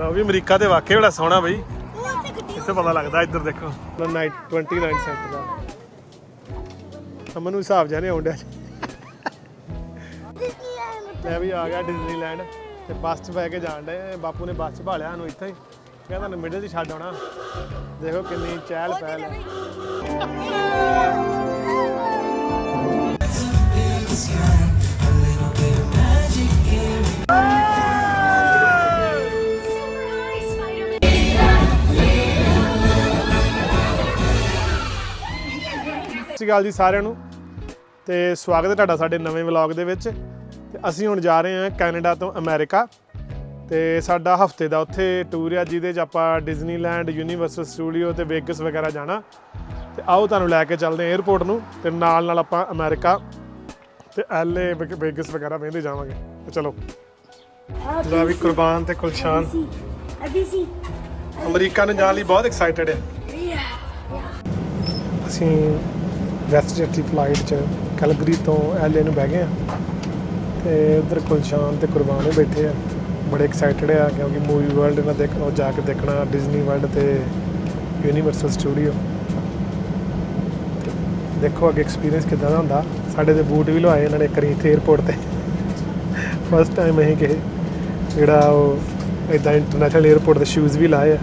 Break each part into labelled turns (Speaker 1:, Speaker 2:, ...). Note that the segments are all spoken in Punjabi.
Speaker 1: ਲਓ ਵੀ ਅਮਰੀਕਾ ਤੇ ਵਾਕਈ ਬੜਾ ਸੋਹਣਾ ਬਈ। ਇੱਥੇ ਪਤਾ ਲੱਗਦਾ ਇੱਧਰ ਦੇਖੋ। 29 ਸੈਂਟ ਦਾ। ਅਮਨ ਨੂੰ ਹਿਸਾਬ ਜਾਣੇ ਆਉਂਦਿਆ ਮੈਂ ਵੀ ਆ ਗਿਆ ਡਿਜ਼ਨੀਲੈਂਡ ਤੇ ਬੱਸ 'ਚ ਬੈ ਕੇ ਜਾਣ ਡਏ ਬਾਪੂ ਨੇ ਬੱਸ 'ਚ ਭਾਲਿਆ ਸਾਨੂੰ ਇੱਥੇ ਹੀ। ਕਹਿੰਦਾ ਤੁਹਾਨੂੰ ਮਿਡਲ 'ਚ ਛੱਡ ਆਉਣਾ। ਦੇਖੋ ਕਿੰਨੀ ਚਹਿਲ ਪਹਿਲ ਹੈ ਸ਼੍ਰੀ ਅਕਾਲ ਜੀ ਸਾਰਿਆਂ ਨੂੰ। ਤੇ ਸਵਾਗਤ ਹੈ ਤੁਹਾਡਾ ਸਾਡੇ ਨਵੇਂ ਵਲੌਗ ਦੇ ਵਿੱਚ। ਤੇ ਅਸੀਂ ਹੁਣ ਜਾ ਰਹੇ ਹਾਂ ਕੈਨੇਡਾ ਤੋਂ ਅਮਰੀਕਾ। ਤੇ ਸਾਡਾ ਹਫ਼ਤੇ ਦਾ ਉੱਥੇ ਟੂਰ ਆ ਜਿਹਦੇ 'ਚ ਆਪਾਂ ਡਿਜ਼ਨੀਲੈਂਡ ਯੂਨੀਵਰਸਲ ਸਟੂਡੀਓ ਤੇ ਵੇਗਸ ਵਗੈਰਾ ਜਾਣਾ। ਤੇ ਆਓ ਤੁਹਾਨੂੰ ਲੈ ਕੇ ਚੱਲਦੇ ਹਾਂ 에어ਪੋਰਟ ਨੂੰ ਤੇ ਨਾਲ ਨਾਲ ਆਪਾਂ ਅਮਰੀਕਾ ਤੇ ਐਲਏ ਵੇਗਸ ਵਗੈਰਾ ਵੇਂਦੇ ਜਾਵਾਂਗੇ। ਤੇ ਚਲੋ। ਲੈ ਵੀ ਕੁਰਬਾਨ ਤੇ ਕੁਲਸ਼ਾਨ
Speaker 2: ਅਭੀ ਸੀ
Speaker 1: ਅਮਰੀਕਾ ਨੂੰ ਜਾਣ ਲਈ ਬਹੁਤ ਐਕਸਾਈਟਡ ਹੈ ਅਸੀਂ ਵੈਸਟ ਜੈਟ ਦੀ ਫਲਾਈਟ 'ਚ ਕੈਲਗਰੀ ਤੋਂ ਐਲਏ ਨੂੰ ਬਹਿ ਗਏ ਆ ਤੇ ਉਧਰ ਕੁਲਸ਼ਾਨ ਤੇ ਕੁਰਬਾਨੇ ਬੈਠੇ ਆ। ਬੜੇ ਐਕਸਾਈਟਡ ਆ ਕਿਉਂਕਿ ਮੂਵੀ ਵਰਲਡ ਇਹਨਾਂ ਦੇਖਣ ਉਹ ਜਾ ਕੇ ਦੇਖਣਾ ਡਿਜ਼ਨੀ ਵਰਲਡ ਤੇ ਯੂਨੀਵਰਸਲ ਸਟੂਡੀਓ ਦੇਖੋ ਅੱਗੇ ਐਕਸਪੀਰੀਅੰਸ ਕਿਦਾਂ ਦਾ ਹੁੰਦਾ। ਸਾਡੇ ਦੇ ਬੂਟ ਵੀ ਲਵਾਏ ਇਹਨਾਂ ਨੇ ਕਰੀ ਇੱਥੇ 에어ਪੋਰਟ ਤੇ। ਫਸਟ ਟਾਈਮ ਇਹ ਕਿ ਜਿਹੜਾ ਉਹ ਇਦਾਂ ਇੰਟਰਨੈਸ਼ਨਲ 에어ਪੋਰਟ ਦੇ ਸ਼ੂਜ਼ ਵੀ ਲਾਏ ਆ।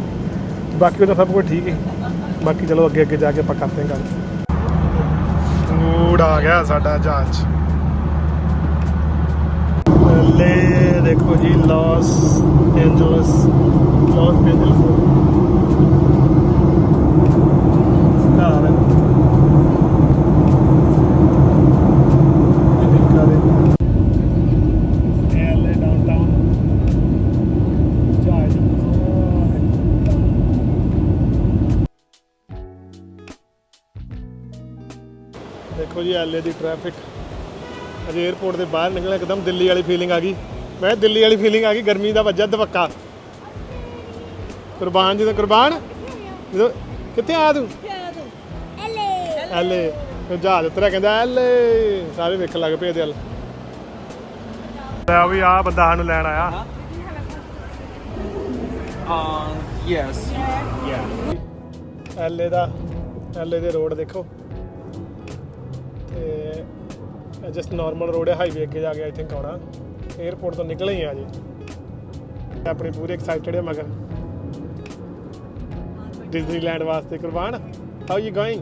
Speaker 1: ਬਾਕੀ ਉਹ ਤਾਂ ਸਭ ਕੁਝ ਠੀਕ ਹੈ। ਬਾਕੀ ਚਲੋ ਅੱਗੇ ਅੱਗੇ ਜਾ ਕੇ ਆਪਾਂ ਕਰਦੇ ਹਾਂ ਗੱਲ। ਫੂਡ ਆ ਗਿਆ ਸਾਡਾ ਜਹਾਜ਼ ਲੈ ਦੇਖੋ ਜੀ ਲਾਸ ਐਂਜਲਸ ਲਾਸ ਐਂਜਲਸ ਜੀ ਐਲਏ ਦੀ ਟ੍ਰੈਫਿਕ ਅਜੇ 에어ਪੋਰਟ ਦੇ ਬਾਹਰ ਨਿਕਲਿਆ ਇੱਕਦਮ ਦਿੱਲੀ ਵਾਲੀ ਫੀਲਿੰਗ ਆ ਗਈ। ਮੈਂ ਦਿੱਲੀ ਵਾਲੀ ਫੀਲਿੰਗ ਆ ਗਈ ਗਰਮੀ ਦਾ ਵੱਜਾ ਦਵੱਕਾ ਕੁਰਬਾਨ ਜਦੋਂ ਕੁਰਬਾਨ। ਜਦੋਂ ਕਿੱਥੇ ਆਇਆ ਤੂੰ?
Speaker 2: ਐਲੇ।
Speaker 1: ਐਲੇ ਫਿਰ ਜਹਾਜ਼ ਉਤਰਿਆ ਕਹਿੰਦਾ ਐਲੇ। ਸਾਰੇ ਵੇਖਣ ਲੱਗ ਪਏ ਇਹਦੇ ਵੱਲ। ਲੈ ਵੀ ਆ ਬੰਦਾ ਸਾਨੂੰ ਲੈਣ ਆਇਆ।
Speaker 3: Uh, yes. Yeah.
Speaker 1: ਐਲਏ ਦਾ ਐਲਏ ਦੇ ਰੋਡ ਦੇਖੋ। ਜਸਟ ਨਾਰਮਲ ਰੋਡ ਹੈ ਹਾਈਵੇ ਅੱਗੇ ਜਾ ਕੇ ਆਈ ਥਿੰਕ ਆਉਣਾ। 에어ਪੋਰਟ ਤੋਂ ਨਿਕਲੇ ਹੀ ਆ ਜੀ। ਆਪਣੀ ਪੂਰੀ ਐਕਸਾਈਟਡ ਹੈ, ਮਗਰ। ਡਿਜ਼ਨੀਲੈਂਡ ਵਾਸਤੇ ਕੁਰਬਾਨ। ਹਾਊ ਯੂ ਗੋਇੰਗ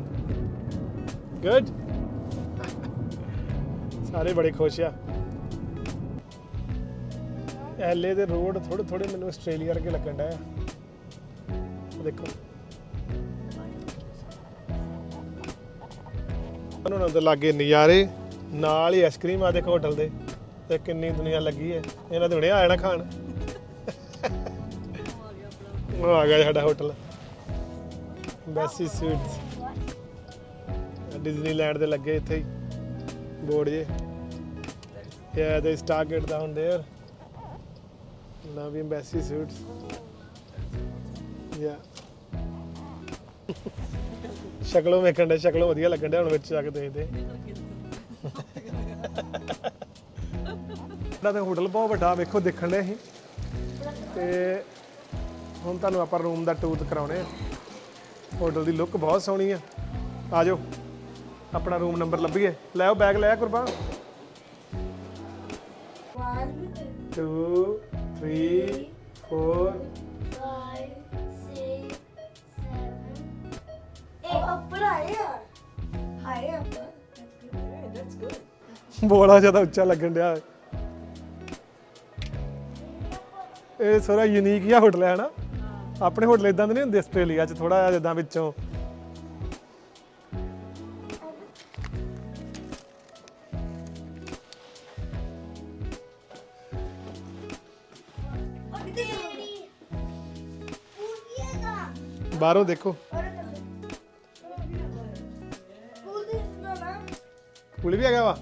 Speaker 1: ਗੁੱਡ ਸਾਰੇ ਬੜੇ ਖੁਸ਼ ਆ। ਐਲਏ ਦੇ ਰੋਡ ਥੋੜੇ ਥੋੜੇ ਮੈਨੂੰ ਆਸਟ੍ਰੇਲੀਆ ਵਰਗੇ ਲੱਗਣ ਡਿਆ ਦੇਖੋ। ਉਹਨਾਂ ਨੂੰ ਲਾਗੇ ਨਜ਼ਾਰੇ ਨਾਲ ਹੀ ਆਈਸਕ੍ਰੀਮ ਆ ਦੇਖੋ ਹੋਟਲ ਦੇ ਤੇ ਕਿੰਨੀ ਦੁਨੀਆ ਲੱਗੀ ਹੈ ਇਹਨਾਂ ਦੇ ਹੁਣੇ ਆ ਜਾਣਾ ਖਾਣ ਉਹ ਆ ਗਿਆ ਸਾਡਾ ਹੋਟਲ ਬੈਸੀ ਸਵੀਟਸ ਡਿਜ਼ਨੀਲੈਂਡ ਦੇ ਲੱਗੇ ਇੱਥੇ ਹੀ ਬੋਰਡ ਜੇ Yeah, they started down there. ਵੀ embassy suits. Yeah. ਸ਼ਕਲੋਂ ਵੇਖਣ ਦੇ ਸ਼ਕਲੋਂ ਵਧੀਆ ਲੱਗਣ ਦੇ ਹੁਣ ਵਿੱਚ ਜਾ ਕੇ ਦੇਖਦੇ। ਸਾਡਾ ਤੇ ਹੋਟਲ ਬਹੁਤ ਵੱਡਾ, ਵੇਖੋ, ਦੇਖਣ ਦੇ ਅਸੀਂ। ਤੇ ਹੁਣ ਤੁਹਾਨੂੰ ਆਪਾਂ ਰੂਮ ਦਾ ਟੂਰ ਕਰਾਉਣੇ ਆ। ਹੋਟਲ ਦੀ ਲੁੱਕ ਬਹੁਤ ਸੋਹਣੀ ਆ। ਆ ਜਾਓ, ਆਪਣਾ ਰੂਮ ਨੰਬਰ ਲੱਭੀਏ। ਲੈ ਆਓ ਬੈਗ ਲੈ ਆ ਕੁਰਬਾਨ। 2 3 4 ਬੋਲਾ ਜ਼ਿਆਦਾ ਉੱਚਾ ਲੱਗਣ ਡਿਆ। ਇਹ ਸਾਰਾ ਯੂਨੀਕ ਜਿਹਾ ਹੋਟਲ ਹੈ ਨਾ ਆਪਣੇ ਹੋਟਲ ਇਦਾਂ ਦੇ ਨਹੀਂ ਹੁੰਦੇ ਆਸਟ੍ਰੇਲੀਆ 'ਚ ਥੋੜਾ ਜਿਹਾ ਜਿੱਦਾਂ ਵਿੱਚੋਂ। ਬਾਹਰੋਂ ਦੇਖੋ। ਪੁਲ ਵੀ ਹੈਗਾ ਵਾ।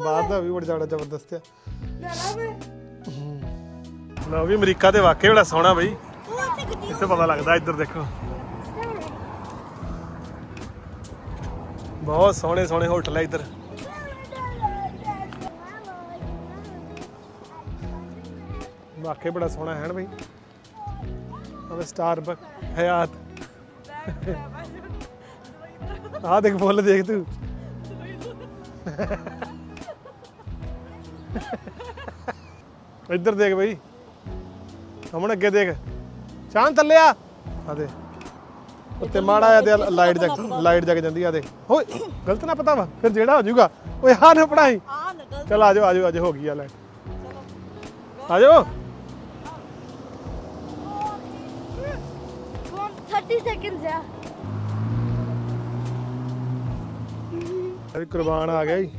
Speaker 1: ਬਾਹਰ ਦਾ ਵੀ ਬੜਾ ਜ਼ਿਆਦਾ ਜ਼ਬਰਦਸਤ ਆ। ਲਓ ਵੀ ਅਮਰੀਕਾ ਤੇ ਵਾਕਈ ਬੜਾ ਸੋਹਣਾ ਬਈ। ਇੱਥੇ ਪਤਾ ਲੱਗਦਾ ਇੱਧਰ ਦੇਖੋ। ਬਹੁਤ ਸੋਹਣੇ ਸੋਹਣੇ ਹੋਟਲ ਹੈ ਇੱਧਰ। ਵਾਕਈ ਬੜਾ ਸੋਹਣਾ ਹੈ ਨਾ ਬਈ। Star Hyatt. ਆ ਦੇਖ ਫੁੱਲ ਦੇਖ ਤੂੰ। ਇੱਧਰ ਦੇਖ ਬਈ। ਹਮਣ ਅੱਗੇ ਦੇਖ। ਚਾਂਦ ਥੱਲੇ ਆ। ਆ ਦੇ ਉੱਤੇ ਮਾੜਾ ਆ ਤੇ ਲਾਈਟ ਜਗ ਲਾਈਟ ਜਗ ਜਾਂਦੀ ਆ ਦੇਖ। ਓਏ ਗਲਤ ਨਾ ਪਤਾ ਵਾ। ਫਿਰ ਜਿਹੜਾ ਹੋ ਜਾਊਗਾ। ਓਏ ਆ ਨਾ ਪੜਾਈ
Speaker 4: ਆ ਨਕਲ
Speaker 1: ਚਲ ਆ ਜਾਓ ਆ ਜਾਓ ਅੱਜ ਹੋ ਗਈ ਆ ਲਾਈਟ। ਆ ਜਾਓ।
Speaker 2: Come on, 30 seconds, yeah.
Speaker 1: ਅਭੀ ਕੁਰਬਾਨ ਆ ਗਿਆ ਜੀ।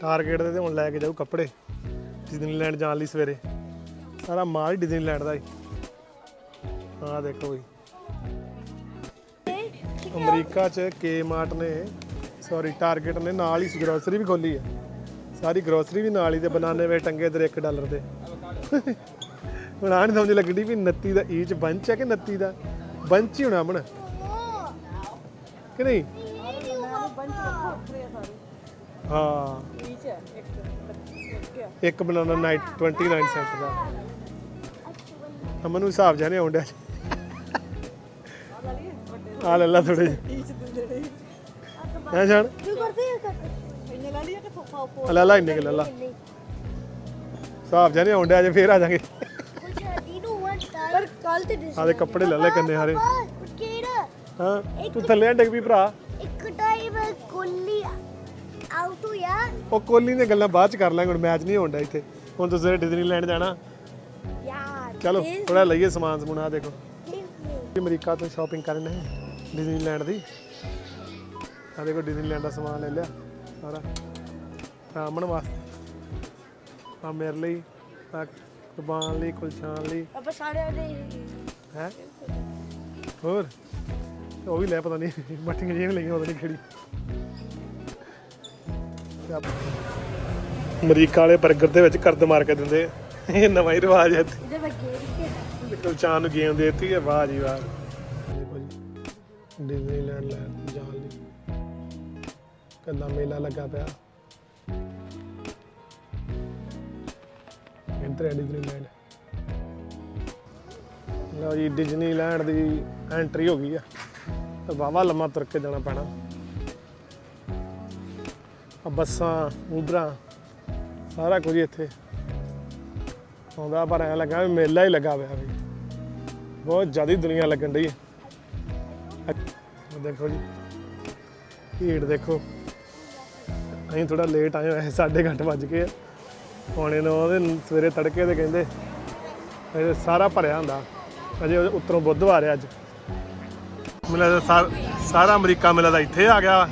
Speaker 1: ਟਾਰਗੇਟ ਦੇ ਤੇ ਹੁਣ ਲੈ ਕੇ ਜਾਊ ਕੱਪੜੇ। ਡਿਜ਼ਨੀਲੈਂਡ ਜਾਣ ਲਈ ਸਵੇਰੇ। ਸਾਰਾ ਮਾਲ ਹੀ ਡਿਜ਼ਨੀਲੈਂਡ ਦਾ ਹੀ ਆ ਦੇਖੋ ਜੀ। ਅਮਰੀਕਾ ਚ ਕੇ ਮਾਰਟ ਨੇ ਸੌਰੀ ਟਾਰਗੇਟ ਨੇ ਨਾਲ ਹੀ ਗਰੋਸਰੀ ਵੀ ਖੋਲੀ ਹੈ। ਸਾਰੀ ਗਰੋਸਰੀ ਵੀ ਨਾਲ ਹੀ ਤੇ ਬਨਾਨੇ ਵੇ ਟੰਗੇ ਇਧਰ 1 ਡਾਲਰ ਦੇ। ਹੁਣ ਆਣ ਸਮਝ ਲੱਗਦੀ ਵੀ 29 ਦਾ ਈਚ ਬੰਚ ਹੈ ਕਿ 29 ਦਾ? ਬੰਚ ਹੀ ਹੋਣਾ ਮਣ ਕਿ ਨਹੀਂ
Speaker 4: ਬੰਚ ਰੱਖੋ ਉੱਪਰੇ ਆ ਸਾਰੇ
Speaker 1: ਹਾਂ।
Speaker 4: ਆ, ਇੱਕ ਇੱਕ ਆ।
Speaker 1: ਇੱਕ ਬਨਾਨਾ ਨਾਈਟ 29 ਸੈਂਟ ਦਾ। ਅਮਨ ਨੂੰ ਹਿਸਾਬ ਜਾਣੇ ਆਉਂਦਾ
Speaker 4: ਆ ਲੈ ਲਈਏ ਵੱਡੇ
Speaker 1: ਆ ਲੈ ਲਾ ਥੋੜੇ
Speaker 4: ਦਿੰਦੇ ਨੇ
Speaker 1: ਹੈ ਜਾਣ
Speaker 2: You got this?
Speaker 4: ਇੰਨੇ ਲੈ ਲਈਏ ਕਿ ਫੋਫਾ ਫੋ
Speaker 1: ਆ ਲੈ ਲਾ ਇੰਨੇ ਕਿ ਲੈ ਲਾ। ਹਿਸਾਬ ਜਾਣੇ ਆਉਂਦਾ ਜੇ ਫੇਰ ਆ ਜਾਗੇ?
Speaker 2: ਪਰ ਕੱਲ ਤੇ
Speaker 1: ਆ ਦੇ ਕੱਪੜੇ ਲੈ ਲੈ ਕੰਨੇ ਹਾਰੇ।
Speaker 2: ਕਿਹੜਾ?
Speaker 1: ਹਾਂ ਤੂੰ ਥੱਲੇ ਆ ਡਿੱਗ ਵੀ ਭਰਾ।
Speaker 2: ਹੋਇਆ
Speaker 1: ਉਹ ਕੋਹਲੀ ਦੀਆਂ ਗੱਲਾਂ ਬਾਅਦ ਚ ਕਰ ਲਾਂਗੇ ਹੁਣ ਮੈਚ ਨਹੀਂ ਹੋਣਦਾ ਇੱਥੇ। ਹੁਣ ਤੁਸੀਂ ਸਵੇਰੇ ਡਿਜ਼ਨੀਲੈਂਡ ਜਾਣਾ।
Speaker 2: ਯਾਰ
Speaker 1: ਚਲੋ ਥੋੜਾ ਲਈਏ ਸਮਾਨ ਸਮੂਨ ਆ ਦੇਖੋ।
Speaker 2: Disney.
Speaker 1: ਅਮਰੀਕਾ ਤੋਂ ਸ਼ਾਪਿੰਗ ਕਰਨ ਹੈ ਡਿਜ਼ਨੀਲੈਂਡ ਦੀ। ਆ ਦੇਖੋ ਡਿਜ਼ਨੀਲੈਂਡ ਦਾ ਸਮਾਨ ਲੈ ਲਿਆ। ਸਾਰਾ। ਰਾਮਣ ਵਾਸਤੇ। ਆ ਮੇਰੇ ਲਈ ਆ ਕੁਰਬਾਨ ਲਈ ਕੁਲਚਾਨ ਲਈ।
Speaker 2: ਆਪਾਂ ਸਾਰੇ ਦੇ
Speaker 1: ਹੈ ਹੋਰ? ਉਹ ਵੀ ਲੈ ਪਤਾ ਨਹੀਂ। ਮੱਠੀਆਂ ਜਿਹੀਆਂ ਵੀ ਲਈਆਂ ਉਹਦੇ ਲਈ ਖੜੀ ਤੇ ਆਪ- ਅਮਰੀਕਾ ਵਾਲੇ 버ਗਰ ਦੇ ਵਿੱਚ ਕਰਦ ਮਾਰ ਕੇ ਦਿੰਦੇ ਆ। ਇਹ ਨਵਾਂ ਹੀ ਰਿਵਾਜ ਹੈ। ਇੱਥੇ
Speaker 2: ਇਹਦੇ ਬੱਗੇ
Speaker 1: ਕੁਲਚਾਨ ਨੂੰ ਗੇਮ ਦੇਤੀ ਹੈ ਵਾਹ ਜੀ ਵਾਹ। ਦੇਖੋ ਜੀ ਡਿਜ਼ਨੀਲੈਂਡ ਲੈ ਜਾਣ ਲਈ ਕੰਨਾ ਮੇਲਾ ਲੱਗਾ ਪਿਆ। Enter Disneyland. ਲਓ ਜੀ ਡਿਜ਼ਨੀਲੈਂਡ ਦੀ ਐਂਟਰੀ ਹੋ ਗਈ ਆ। ਤੇ ਵਾਵਾ ਲੰਮਾ ਤੁਰ ਕੇ ਜਾਣਾ ਪੈਣਾ। ਆ ਬੱਸਾਂ, ਉਬਰਾਂ, ਸਾਰਾ ਕੁਝ ਇੱਥੇ ਆਉਂਦਾ, ਪਰ ਐ ਲੱਗਾ ਵੀ ਮੇਲਾ ਹੀ ਲੱਗਾ ਪਿਆ ਵੀ। ਬਹੁਤ ਜ਼ਿਆਦਾ ਦੁਨੀਆ ਲੱਗਣ ਡਈ ਹੈ। ਦੇਖੋ ਜੀ, ਭੀੜ ਦੇਖੋ। ਅਸੀਂ ਥੋੜਾ ਲੇਟ ਆਏ ਹੋਏ, ਸਾਢੇ ਘੰਟ ਵੱਜ ਗਏ ਆ। ਪੌਣੇ ਨੌ ਦੇ ਸਵੇਰੇ ਤੜਕੇ ਦੇ ਕਹਿੰਦੇ, ਅਜੇ ਸਾਰਾ ਭਰਿਆ ਹੁੰਦਾ। ਅਜੇ ਉੱਤਰੋਂ ਬੁੱਧਵਾਰ ਹੈ ਅੱਜ। ਮੈਨੂੰ ਲੱਗਦਾ ਸਾਰਾ ਅਮਰੀਕਾ ਮਿਲਦਾ ਇੱਥੇ ਆ ਗਿਆ।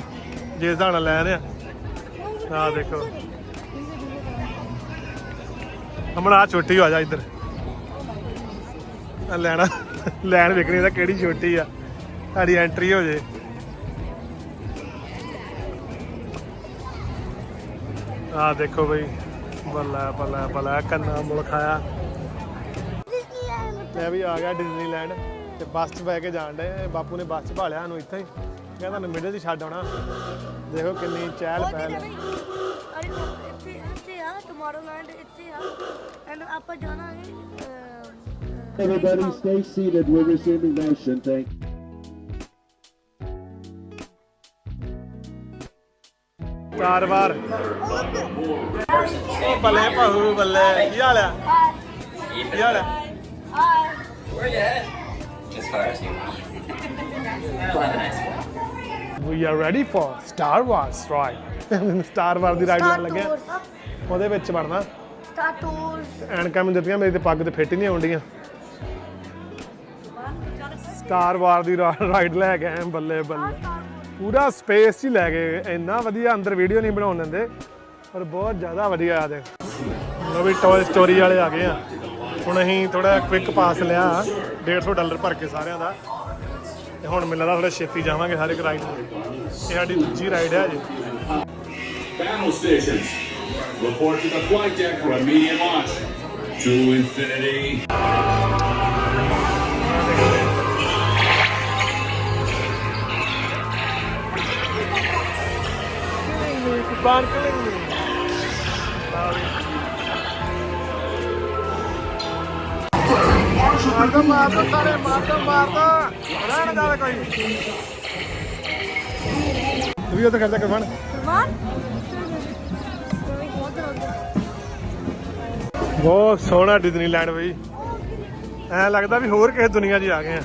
Speaker 1: ਜੇ ਹਿਸਾਬ ਨਾਲ ਲੈ ਰਹੇ ਆ। ਆਹ ਦੇਖੋ। ਹਮਣ ਆ ਛੋਟੀ ਹੋ ਜਾ ਇੱਧਰ। ਆ ਲੈਣਾ, ਲੈਣ ਵੇਖਣੀ ਦਾ ਕਿਹੜੀ ਛੋਟੀ ਆ? ਸਾਡੀ ਐਂਟਰੀ ਹੋ ਜੇ। ਆ ਦੇਖੋ ਬਈ, ਬੱਲਾ ਬੱਲਾ ਬੱਲਾ, ਕੰਨਾ ਮੁਲ ਖਾਇਆ। ਮੈਂ ਵੀ ਆ ਗਿਆ ਡਿਜ਼ਨੀਲੈਂਡ ਤੇ ਬੱਸ 'ਚ ਬਹਿ ਕੇ ਜਾਣ ਡੇ ਬਾਪੂ ਨੇ ਬੱਸ 'ਚ ਭਾਲਿਆ ਸਾਨੂੰ ਇੱਥੇ ਹੀ। ਕਹਿੰਦਾ ਤੁਹਾਨੂੰ ਮਿਡਲ 'ਚ ਛੱਡ ਆਉਣਾ। ਦੇਖੋ ਕਿੰਨੀ ਚਹਿਲ ਪਹਿਲ ਹੈ
Speaker 2: ਅਰੇ ਇੱਥੇ ਇੱਥੇ ਆ ਟੁਮਾਰੋ ਲੈਂਡ ਇੱਥੇ ਆ ਐਂਡ ਆਪਾਂ ਜਾਣਾਗੇ
Speaker 5: Everybody stay seated. We're resuming motion. Thank
Speaker 1: ਚਾਰ ਵਾਰ ਉਹ ਬੱਲੇ ਭਾਊ ਬੱਲੇ ਕੀ ਹਾਲ ਆ ਕੀ ਹਾਲ ਆ
Speaker 6: as far as you want. We'll have a nice one.
Speaker 1: We are ready for Star Wars ride Star War the ride ਲੈਣ ਲੱਗਿਆ। ਉਹਦੇ ਵਿੱਚ ਵੜਨਾ।
Speaker 2: ਸਟਾਟੂਸ
Speaker 1: ਐਨਕਾਂ ਮੈਨੂੰ ਦਿੱਤੀਆਂ ਮੇਰੀ ਤੇ ਪੱਗ ਤੇ ਫਿੱਟ ਹੀ ਨਹੀਂ ਆਉਂਦੀਆਂ ਸਟਾਰ ਵਾਰ ਦੀ ਰਾਈਡ ਲੈ ਕੇ ਆਏ ਬੱਲੇ ਬੱਲੇ। ਪੂਰਾ ਸਪੇਸ ਹੀ ਲੈ ਗਏ। ਇੰਨਾ ਵਧੀਆ ਅੰਦਰ ਵੀਡੀਓ ਨਹੀਂ ਬਣਾਉਣ ਦਿੰਦੇ ਪਰ ਬਹੁਤ ਜ਼ਿਆਦਾ ਵਧੀਆ ਆ ਦੇ ਲੋ ਵੀ ਟੋਏ ਸਟੋਰੀ ਵਾਲੇ ਆ ਗਏ ਆ। ਹੁਣ ਅਸੀਂ ਥੋੜਾ ਕੁਇਕ ਪਾਸ ਲਿਆ। 150 ਡਾਲਰ ਭਰ ਕੇ ਸਾਰਿਆਂ ਦਾ। ਤੇ ਹੁਣ ਮੈਨੂੰ ਲੱਗਦਾ ਥੋੜਾ ਛੇਤੀ ਜਾਵਾਂਗੇ ਹਰ ਇੱਕ ਰਾਈਡ ਇਹ ਸਾਡੀ ਦੂਜੀ ਰਾਈਡ ਹੈ ਜੀ
Speaker 7: Battle stations. Report to the flight deck for immediate launch. To infinity.
Speaker 1: Sparkling me. ਦੋ ਸਾਰੇ ਮਾਰ ਦੋ ਰਹਿਣ ਦਾ ਕੋਈ ਵੀ ਉਹ ਤਾਂ ਕਰਦਾ ਕਰਵਾਣ
Speaker 2: ਕੁਰਬਾਨ ਬਹੁਤ
Speaker 1: ਸੋਹਣਾ ਡਿਜ਼ਨੀਲੈਂਡ ਬਈ। ਐ ਲੱਗਦਾ ਵੀ ਹੋਰ ਕਿਸੇ ਦੁਨੀਆ 'ਚ ਆ ਗਏ ਆ।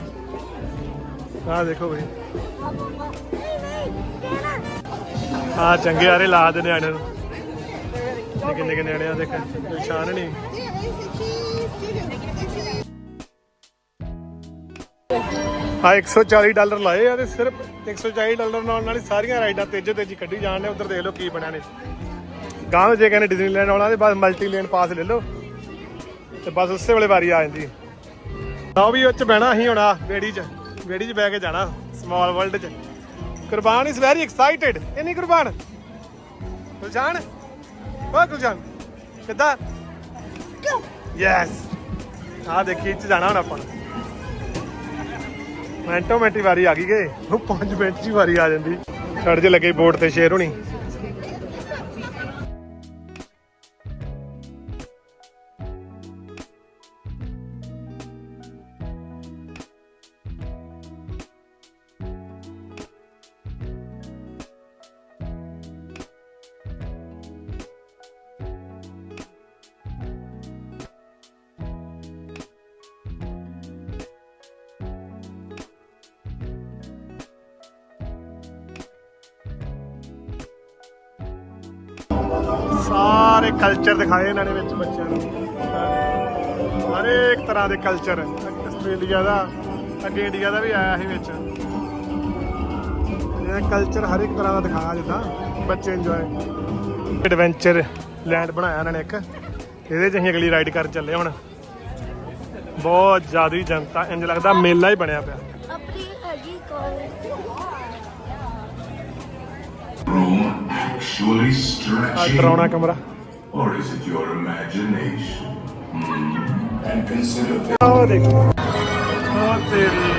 Speaker 1: ਆਹ ਦੇਖੋ ਬਈ।
Speaker 2: ਨਹੀਂ
Speaker 1: ਆ ਚੰਗੇ ਆਰੇ ਲਾ ਦੇ ਨਿਆਣਿਆਂ ਨੂੰ। ਨਿੱਕੇ ਨਿੱਕੇ ਨਿਆਣਿਆਂ ਦੇਖ ਨਿਸ਼ਾਨ ਨਹੀਂ। ਆ 140 ਡਾਲਰ ਲਾਏ ਆ ਤੇ ਸਿਰਫ 140 ਡਾਲਰ ਨਾਲ ਨਾਲ ਹੀ ਸਾਰੀਆਂ ਰਾਈਡਾਂ ਤੇਜ਼ੇ ਤੇਜ਼ੀ ਕੱਢੀ ਜਾਣ ਨੇ। ਉਧਰ ਦੇਖ ਲਓ ਕੀ ਬਣਿਆ ਨੇ। ਗਾਂਵ ਜੇ ਕਹਿੰਦੇ ਡਿਜ਼ਨੀਲੈਂਡ ਆਉਣਾ ਤੇ ਬਸ ਮਲਟੀ ਲੇਨ ਪਾਸ ਲੈ ਲਓ ਤੇ ਬਸ ਉਸੇ ਵੇਲੇ ਵਾਰੀ ਆ ਜਾਂਦੀ। ਲਓ ਵੀ ਉਹ ਚ ਬਹਿਣਾ ਅਸੀਂ ਹੁਣ ਆ ਬੇੜੀ ਚ ਬੇੜੀ ਚ ਬਹਿ ਕੇ ਜਾਣਾ ਸਮਾਲ ਵਰਲਡ ਚ। ਕੁਰਬਾਨ ਇਜ਼ ਵੈਰੀ ਐਕਸਾਈਟਿਡ ਇਹ ਨਹੀਂ ਕੁਰਬਾਨ। ਗੁਲਜਾਨ ਓ ਗੁਲਜਾਨ ਕਿੱਦਾਂ? ਯੈਸ ਆ ਦੇਖੀ ਚ ਜਾਣਾ ਹੁਣ ਆਪਾਂ ਮਿੰਟੋ ਮਿੰਟ ਹੀ ਵਾਰੀ ਆ ਗਈ ਗਏ ਉਹ 5 ਮਿੰਟ ਚ ਹੀ ਵਾਰੀ ਆ ਜਾਂਦੀ। ਛੜ ਜੇ ਲੱਗੇ ਬੋਰਡ ਤੇ ਸ਼ੇਰ ਹੋਣੀ। ਸਾਰੇ ਕਲਚਰ ਦਿਖਾਏ ਇਹਨਾਂ ਨੇ ਵਿੱਚ ਬੱਚਿਆਂ ਨੂੰ। ਹਰੇਕ ਤਰ੍ਹਾਂ ਦੇ ਕਲਚਰ ਆਸਟ੍ਰੇਲੀਆ ਦਾ, ਅੱਗੇ ਇੰਡੀਆ ਦਾ ਵੀ ਆਇਆ ਸੀ ਵਿੱਚ। ਇਹ ਕਲਚਰ ਹਰ ਇੱਕ ਤਰ੍ਹਾਂ ਦਾ ਦਿਖਾਇਆ ਜਿੱਦਾਂ ਬੱਚੇ ਇੰਜੋਏ ਐਡਵੈਂਚਰ ਲੈਂਡ ਬਣਾਇਆ ਇਹਨਾਂ ਨੇ ਇੱਕ। ਇਹਦੇ 'ਚ ਅਸੀਂ ਅਗਲੀ ਰਾਈਡ ਕਰਨ ਚੱਲੇ ਹੁਣ। ਬਹੁਤ ਜ਼ਿਆਦਾ ਜਨਤਾ ਇੰਜ ਲੱਗਦਾ ਮੇਲਾ ਹੀ ਬਣਿਆ ਪਿਆ
Speaker 2: ਆਪਣੀ ਹੈਗੀ ਕਾਲਜ
Speaker 1: ਆ
Speaker 7: stretching?
Speaker 1: ਡਰਾਉਣਾ ਕਮਰਾ
Speaker 7: Or is it your imagination? Hmm. And consider this.
Speaker 1: ਉਹ ਦੇਖੋ ਉਹ ਤੇਰੀ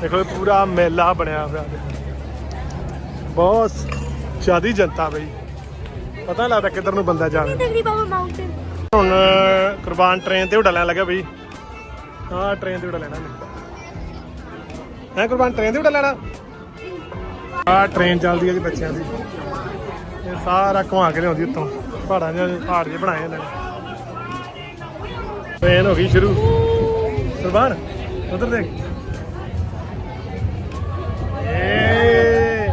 Speaker 1: ਦੇਖੋ ਇਹ ਪੂਰਾ ਮੇਲਾ ਬਣਿਆ ਪਿਆ ਦੇਖੋ। ਬਹੁਤ ਜ਼ਿਆਦੀ ਜਨਤਾ ਬਈ ਪਤਾ ਨੀ ਲੱਗਦਾ ਕਿੱਧਰ ਨੂੰ ਬੰਦਾ ਜਾਵੇ
Speaker 2: ਦੇਖਦੀ ਬਾਬਾ ਮਾਊਂਟੇਨ
Speaker 1: ਹੁਣ ਕੁਰਬਾਨ ਟ੍ਰੇਨ ਤੇ ਉਡਾ ਲੈਣ ਲੱਗਾ ਬਈ ਹਾਂ ਟ੍ਰੇਨ ਤੇ ਉਡਾ ਲੈਣਾ ਨੇ ਹੈ ਕੁਰਬਾਨ ਟ੍ਰੇਨ ਤੇ ਉਡਾ ਲੈਣਾ ਆ ਟ੍ਰੇਨ ਚੱਲਦੀ ਹੈ ਜੀ ਬੱਚਿਆਂ ਦੀ। ਇਹ ਸਾਰਾ ਘੁਮਾ ਕੇ ਲਿਆਉਂਦੀ ਉੱਤੋਂ ਪਹਾੜਾਂ ਜਿਹੇ ਪਹਾੜ ਜਿਹੇ ਬਣਾਏ ਇਹਨਾਂ ਨੇ। ਟ੍ਰੇਨ ਹੋ ਗਈ ਸ਼ੁਰੂ। ਕੁਰਬਾਨ ਉਧਰ ਦੇਖ। ਏ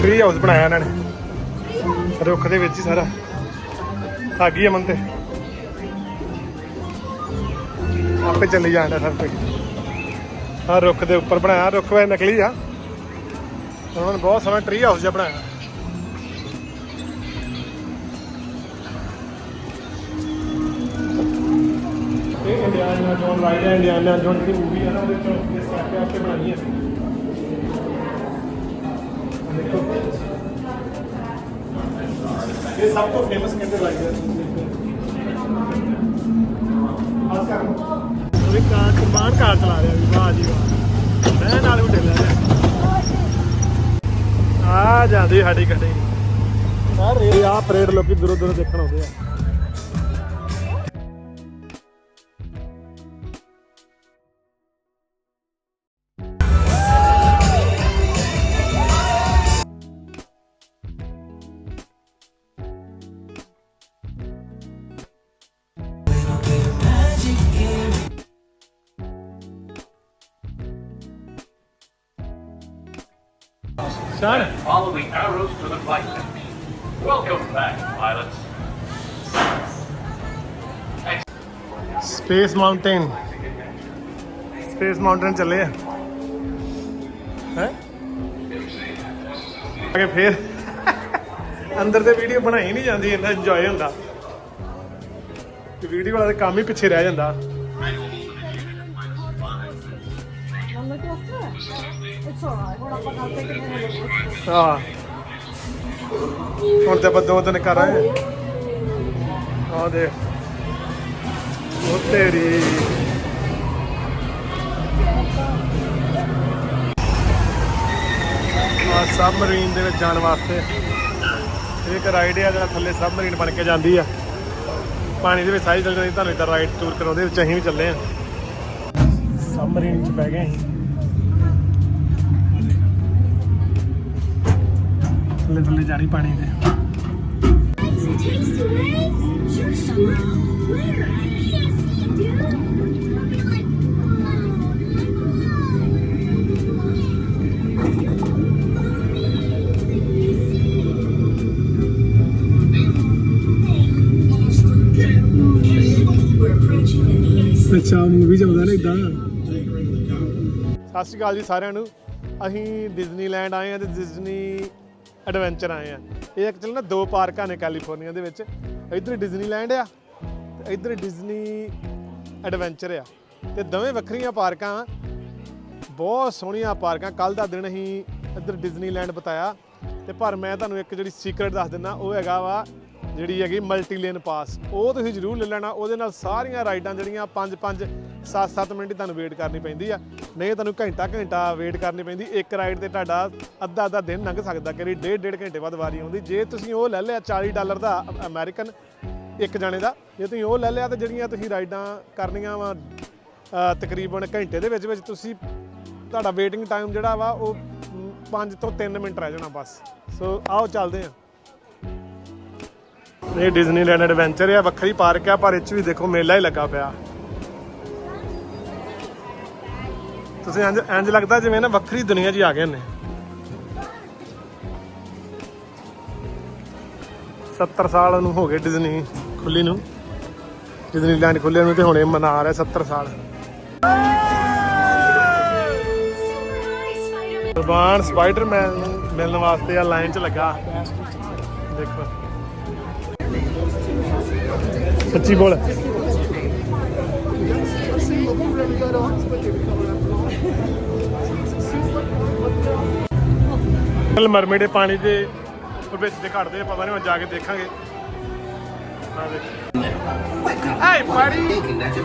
Speaker 1: ਟ੍ਰੀ ਹਾਊਸ ਬਣਾਇਆ ਇਹਨਾਂ ਨੇ। ਰੁੱਖ ਦੇ ਵਿੱਚ ਹੀ ਸਾਰਾ। ਆ ਗਈ ਅਮਨ ਤੇ। ਆਪੇ ਚੱਲੀ ਜਾਂਦਾ ਸਭ ਕੁਝ ਆ ਰੁੱਖ ਦੇ ਉੱਪਰ ਬਣਾਇਆ ਰੁੱਖ ਵੇ ਨਕਲੀ ਆ। ਉਹਨਾਂ ਨੇ ਬਹੁਤ ਸੋਹਣਾ ਟ੍ਰੀ ਹਾਊਸ ਜਿਹਾ ਬਣਾਇਆ। ਇਹ ਇੰਡੀਆਨਾ ਜੋਨ ਰਾਈਡ ਹੈ ਇੰਡੀਆਨਾ ਜੋਨ ਦੀ ਮੂਵੀ ਹੈ ਨਾ, ਉਹਦੇ ਚੋਂ ਇਹ ਸਾਕੇ ਆਪੇ ਬਣਾਈ ਹੈ ਦੇਖੋ। ਇਹ ਸਭ ਤੋਂ ਫੇਮਸ ਕਹਿੰਦੇ ਰਾਈਡ ਹੈ ਕਾਰ ਚਲਾ ਰਿਹਾ ਵੀ ਵਾਹ ਜੀ ਵਾਹ ਮੈਂ ਨਾਲ ਵੀ ਲੈ ਰਿਹਾ ਆ। ਜਾਂਦੀ ਸਾਡੀ ਗੱਡੀ। ਆ ਰੇ ਆ ਪਰੇਡ ਲੋਕੀ ਦੂਰੋਂ ਦੂਰੋਂ ਦੇਖਣ ਆਉਂਦੇ ਆ। Son.
Speaker 8: Follow the arrows to the flight deck. Welcome back, pilots.
Speaker 1: Space Mountain Space Mountain ਚੱਲੇ ਆ ਹੈ ਅਗੇ ਫੇਰ ਅੰਦਰ ਤੇ ਵੀਡੀਓ ਬਣਾਈ ਨਹੀਂ ਜਾਂਦੀ ਇੰਨਾ ਇੰਜੋਏ ਹੁੰਦਾ ਤੇ ਵੀਡੀਓ ਵਾਲਾ ਕੰਮ ਹੀ ਪਿੱਛੇ ਰਹਿ ਜਾਂਦਾ
Speaker 4: a
Speaker 1: ਹੁਣ ਤੇ ਆਪਾਂ ਦੋ ਦਿਨ ਕਰ ਆਏ। ਆ ਦੇ ਉਹ ਤੇਰੀ। ਆ ਸਬਮਰੀਨ ਦੇ ਵਿੱਚ ਜਾਣ ਵਾਸਤੇ। ਇਹ ਇੱਕ ਰਾਈਡ ਆ ਜਿਹੜਾ ਥੱਲੇ ਸਬਮਰੀਨ ਬਣ ਕੇ ਜਾਂਦੀ ਆ। ਪਾਣੀ ਦੇ ਵਿੱਚ ਸਾਰੀ ਚੱਲ ਜਾਂਦੀ, ਤੁਹਾਨੂੰ ਇਦਾਂ ਰਾਈਡ ਟੂਰ ਕਰਾਉਂਦੇ, ਵਿੱਚ ਅਸੀਂ ਵੀ ਚੱਲੇ ਆ। ਸਬਮਰੀਨ 'ਚ ਬਹਿ ਗਏ ਅਸੀਂ। ਥੱਲੇ ਥੱਲੇ ਜਾਣੀ ਪਾਣੀ ਦੇ ਅੱਛਾ ਮੂਵੀ ਚੱਲਦਾ ਨਾ ਇਦਾਂ ਸਤਿ ਸ਼੍ਰੀ ਅਕਾਲ ਜੀ ਸਾਰਿਆਂ ਨੂੰ। ਅਸੀਂ ਡਿਜ਼ਨੀਲੈਂਡ ਆਏ ਆ ਤੇ ਡਿਜ਼ਨੀ ਐਡਵੈਂਚਰ ਆਏ ਆ। ਇਹ ਐਕਚੁਅਲੀ ਨਾ ਦੋ ਪਾਰਕਾਂ ਨੇ ਕੈਲੀਫੋਰਨੀਆ ਦੇ ਵਿੱਚ। ਇੱਧਰ ਡਿਜ਼ਨੀਲੈਂਡ ਆ ਤੇ ਇੱਧਰ ਡਿਜ਼ਨੀ ਐਡਵੈਂਚਰ ਆ। ਤੇ ਦੋਵੇਂ ਵੱਖਰੀਆਂ ਪਾਰਕਾਂ ਬਹੁਤ ਸੋਹਣੀਆਂ ਪਾਰਕਾਂ। ਕੱਲ ਦਾ ਦਿਨ ਹੀ ਇੱਧਰ ਡਿਜ਼ਨੀਲੈਂਡ ਬਤਾਇਆ। ਤੇ ਪਰ ਮੈਂ ਤੁਹਾਨੂੰ ਇੱਕ ਜਿਹੜੀ ਸੀਕ੍ਰੇਟ ਦੱਸ ਦਿੰਦਾ, ਉਹ ਹੈਗਾ ਵਾ ਜਿਹੜੀ ਹੈਗੀ ਮਲਟੀ ਲੇਨ ਪਾਸ ਉਹ ਤੁਸੀਂ ਜ਼ਰੂਰ ਲੈ ਲੈਣਾ। ਉਹਦੇ ਨਾਲ ਸਾਰੀਆਂ ਰਾਈਡਾਂ ਜਿਹੜੀਆਂ 5-5 7-7 ਮਿੰਟ ਤੁਹਾਨੂੰ ਵੇਟ ਕਰਨੀ ਪੈਂਦੀ ਆ। ਨਹੀਂ, ਤੁਹਾਨੂੰ ਘੰਟਾ ਘੰਟਾ ਵੇਟ ਕਰਨੀ ਪੈਂਦੀ। ਇੱਕ ਰਾਈਡ ਤੇ ਤੁਹਾਡਾ ਅੱਧਾ ਅੱਧਾ ਦਿਨ ਲੰਘ ਸਕਦਾ ਕਰੀ ਡੇਢ ਡੇਢ ਘੰਟੇ ਬਾਅਦ ਵਾਰੀ ਆਉਂਦੀ। ਜੇ ਤੁਸੀਂ ਉਹ ਲੈ ਲਿਆ 40 ਡਾਲਰ ਦਾ ਅ- ਅਮਰੀਕਨ ਇੱਕ ਜਣੇ ਦਾ, ਜੇ ਤੁਸੀਂ ਉਹ ਲੈ ਲਿਆ ਤਾਂ ਜਿਹੜੀਆਂ ਤੁਸੀਂ ਰਾਈਡਾਂ ਕਰਨੀਆਂ ਵਾ ਤਕਰੀਬਨ ਘੰਟੇ ਦੇ ਵਿੱਚ ਵਿੱਚ ਤੁਸੀਂ ਤੁਹਾਡਾ ਵੇਟਿੰਗ ਟਾਈਮ ਜਿਹੜਾ ਵਾ, ਉਹ 5 ਤੋਂ 3 ਮਿੰਟ ਰਹਿ ਜਾਣਾ ਬਸ। ਸੋ ਆਓ ਚੱਲਦੇ ਆ। ਇਹ ਡਿਜ਼ਨੀਲੈਂਡ ਐਡਵੈਂਚਰ ਆ ਵੱਖਰੀ ਪਾਰਕ ਆ ਪਰ ਇਹ ਚ ਵੀ ਦੇਖੋ ਮੇਲਾ ਹੀ ਲੱਗਾ ਪਿਆ। ਤੁਸੀਂ ਇੰਜ ਇੰਜ ਲੱਗਦਾ ਜਿਵੇਂ ਨਾ ਵੱਖਰੀ ਦੁਨੀਆ 'ਚ ਆ ਗਏ ਨੇ। 70 ਸਾਲ ਨੂੰ ਹੋ ਗਏ ਡਿਜ਼ਨੀ ਖੁੱਲੀ ਨੂੰ। ਡਿਜ਼ਨੀਲੈਂਡ ਖੁੱਲੇ ਨੂੰ ਤੇ ਹੁਣੇ ਮਨਾ ਰਿਹਾ 70 ਸਾਲ। ਕੁਰਬਾਨ ਸਪਾਈਡਰਮੈਨ ਨੂੰ ਮਿਲਣ ਵਾਸਤੇ ਆ ਲਾਈਨ 'ਚ ਲੱਗਾ। ਦੇਖੋ। ਸੱਚੀ ਬੋਲ। ਕੱਲ ਮਰਮੇਡੇ ਪਾਣੀ ਦੇ ਵਿੱਚ ਦੇ ਘੜਦੇ ਆ, ਪਤਾ ਨਹੀਂ ਹੁਣ ਜਾ ਕੇ ਦੇਖਾਂਗੇ। ਆ ਦੇਖ। buddy!
Speaker 6: Thinking that's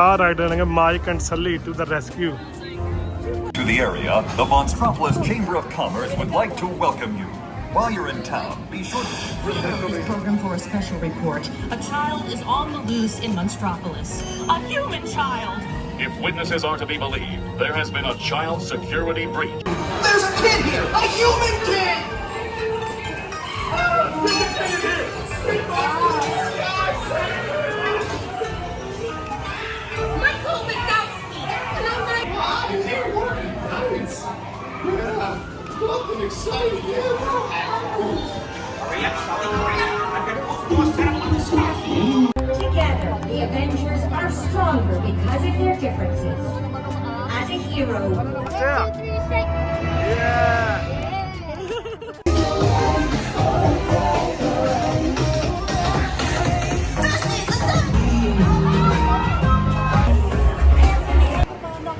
Speaker 1: our rider Mike and Sully to the rescue.
Speaker 9: To the area, the Monstropolis Chamber of Commerce would like to welcome you. While you're in town, be sure to remember
Speaker 10: this program for a special report. A child is on the loose in Monstropolis. A human child!
Speaker 8: If witnesses are to be believed, there has been a child security breach.
Speaker 6: There's a kid here! A human kid!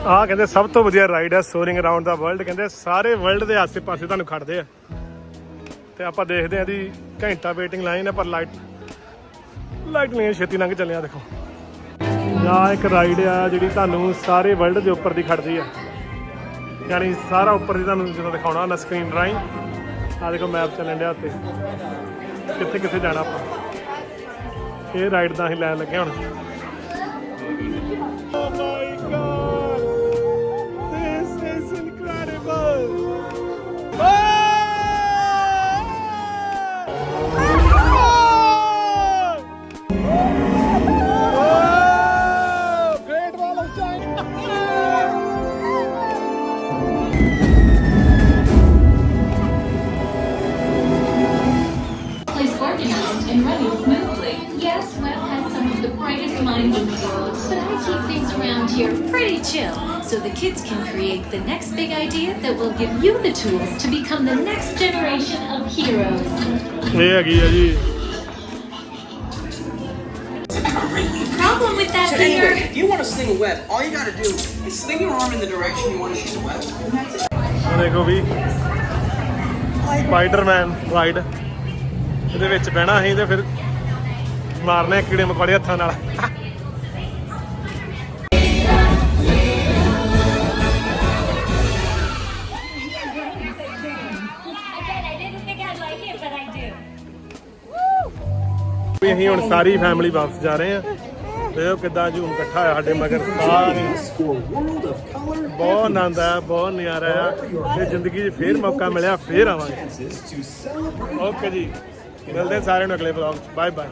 Speaker 1: ਆ ਕਹਿੰਦੇ ਸਭ ਤੋਂ ਵਧੀਆ ਰਾਈਡ ਹੈ ਸੋਰਿੰਗ ਅਰਾਊਂਡ ਦਾ ਵਰਲਡ ਕਹਿੰਦੇ ਸਾਰੇ ਵਰਲਡ ਦੇ ਆਸੇ-ਪਾਸੇ ਤੁਹਾਨੂੰ ਖੜਦੇ ਆ। ਤੇ ਆਪਾਂ ਦੇਖਦੇ ਆ ਦੀ ਘੰਟਾ ਵੇਟਿੰਗ ਲਾਈਨ ਹੈ, ਪਰ ਲਾਈਟ ਲਾਈਟ ਨਹੀਂ ਛੇਤੀ ਲੰਘ ਚੱਲਿਆ ਦੇਖੋ। ਆ ਇੱਕ ਰਾਈਡ ਆ ਜਿਹੜੀ ਤੁਹਾਨੂੰ ਸਾਰੇ ਵਰਲਡ ਦੇ ਉੱਪਰ ਦੀ ਖੜਦੀ ਆ। ਯਾਨੀ ਸਾਰਾ ਉੱਪਰ ਦੀ ਤੁਹਾਨੂੰ ਜਦੋਂ ਦਿਖਾਉਣਾ, ਨਾ ਸਕਰੀਨ ਰਾਹੀਂ ਆ ਦੇਖੋ ਮੈਪ ਚੱਲਣ ਡਿਆ ਉੱਤੇ। ਕਿੱਥੇ ਕਿੱਥੇ ਜਾਣਾ ਆਪਾਂ। ਇਹ ਰਾਈਡ ਦਾ ਅਸੀਂ ਲੈਣ ਲੱਗੇ ਹੁਣ।
Speaker 10: Give you the tools to become the next generation of heroes.
Speaker 1: ਇਹ ਹੈਗੀ ਆ ਜੀ
Speaker 10: problem with that,
Speaker 3: anyway, if you want to sling a web, all you gotta do is sling your arm in the direction you want to shoot the web. And that's it.
Speaker 1: ਉਹ ਦੇਖੋ ਵੀ ਸਪਾਈਡਰਮੈਨ ਰਾਈਡ ਇਹਦੇ ਵਿੱਚ ਬਹਿਣਾ ਅਸੀਂ ਤੇ ਫਿਰ ਮਾਰਨੇ ਕੀੜੇ ਮਕੌੜੇ ਹੱਥਾਂ ਨਾਲ ਵੀ ਅਸੀਂ ਹੁਣ ਸਾਰੀ ਫੈਮਿਲੀ ਵਾਪਸ ਜਾ ਰਹੇ ਹਾਂ। ਤੇ ਉਹ ਕਿੱਦਾਂ ਜੂਮ ਇਕੱਠਾ ਹੋਇਆ ਸਾਡੇ ਮਗਰ, ਸਾਰੇ ਬਹੁਤ ਆਨੰਦ ਆਇਆ, ਬਹੁਤ ਨਜ਼ਾਰਾ ਆ ਤੇ ਜ਼ਿੰਦਗੀ 'ਚ ਫੇਰ ਮੌਕਾ ਮਿਲਿਆ, ਫੇਰ ਆਵਾਂਗੇ। ਓਕੇ ਜੀ, ਮਿਲਦੇ ਹਾਂ ਸਾਰਿਆਂ ਨੂੰ ਅਗਲੇ ਵਲੌਗ 'ਚ। Bye bye